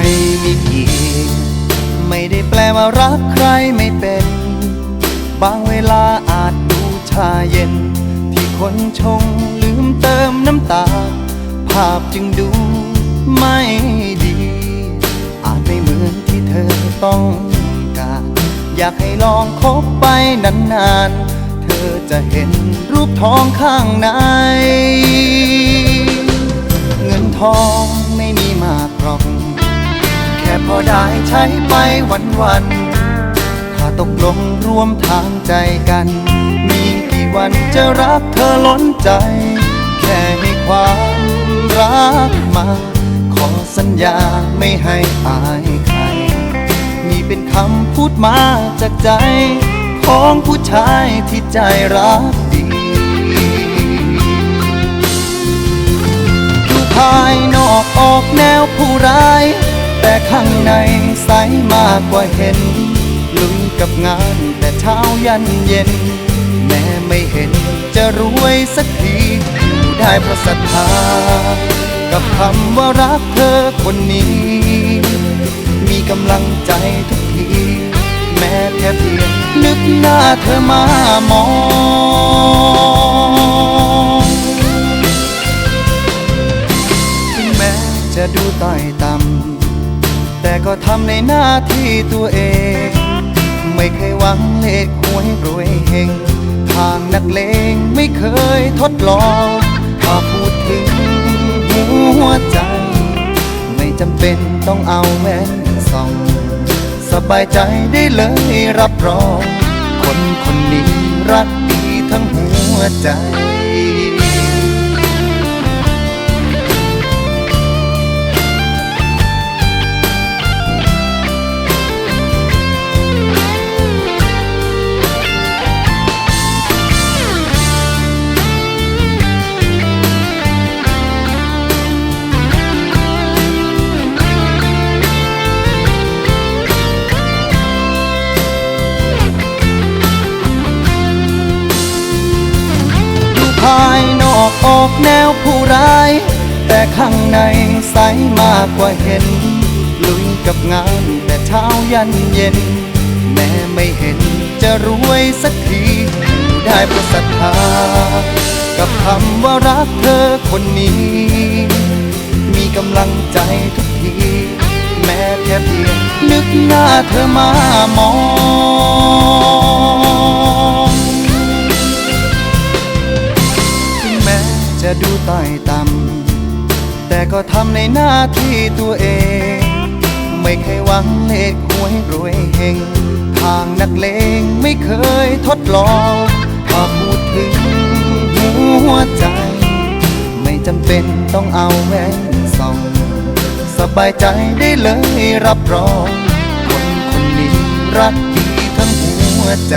อยมีอีกไม่ได้แปลว่ารักใครไม่เป็น บางเวลาอาจดูชาเย็น ที่คนชงลืมเติมน้ำตา ภาพจึงดูไม่ดี อาจไม่เหมือนที่เธอต้องการ อยากให้ลองคบไปนานๆ เธอจะเห็นรูปทองข้างใน เงินทอง ได้ใช้ไปวันวัน ถ้าตกลงร่วมทางใจกัน มีกี่วันจะรักเธอล้นใจ แค่ให้ความรักมา ขอสัญญาไม่ให้อายใคร นี่เป็นคำพูดมาจากใจ ของผู้ชายที่ใจรักดีดูภายนอกออกแนวผู้ร้าย แต่ข้างในใสมากกว่าเห็น ลุยกับงานแต่เช้ายันเย็น แม้ไม่เห็นจะรวยสักทีอยู่ได้เพราะศรัทธา กับคำว่ารักเธอคนนี้ มีกำลังใจทุกที แม้แค่เพียงนึกหน้าเธอมามองถึงแม้จะดูต้อยต่ำ แต่ก็ทำในหน้าที่ตัวเอง ไม่เคยหวังเลขหวยรวยเฮงทางนักเลงไม่เคยทดลองถ้าพูดถึงหัวใจ ไม่จำเป็นต้องเอาแว่นส่อง สบายใจได้เลยรับรอง คนคนนี้รักดีทั้งหัวใจ ออกแนวผู้ร้าย แต่ข้างในใสมากกว่าเห็น ลุยกับงานแต่เช้ายันเย็น แม้ไม่เห็นจะรวยสักทีได้เพราะศรัทธา กับคำว่ารักเธอคนนี้ มีกำลังใจทุกที แม้แค่เพียงนึกหน้าเธอมามองำในหน้าที่ตัวเอง ไม่เคยหวังเลขหวยรวยเฮงทางนักเลงไม่เคยทดลองถ้าพูดถึงหัวใจ ไม่จำเป็นต้องเอาแว่นส่อง สบายใจได้เลยรับรอง คนคนนี้รักดีทั้งหัวใจ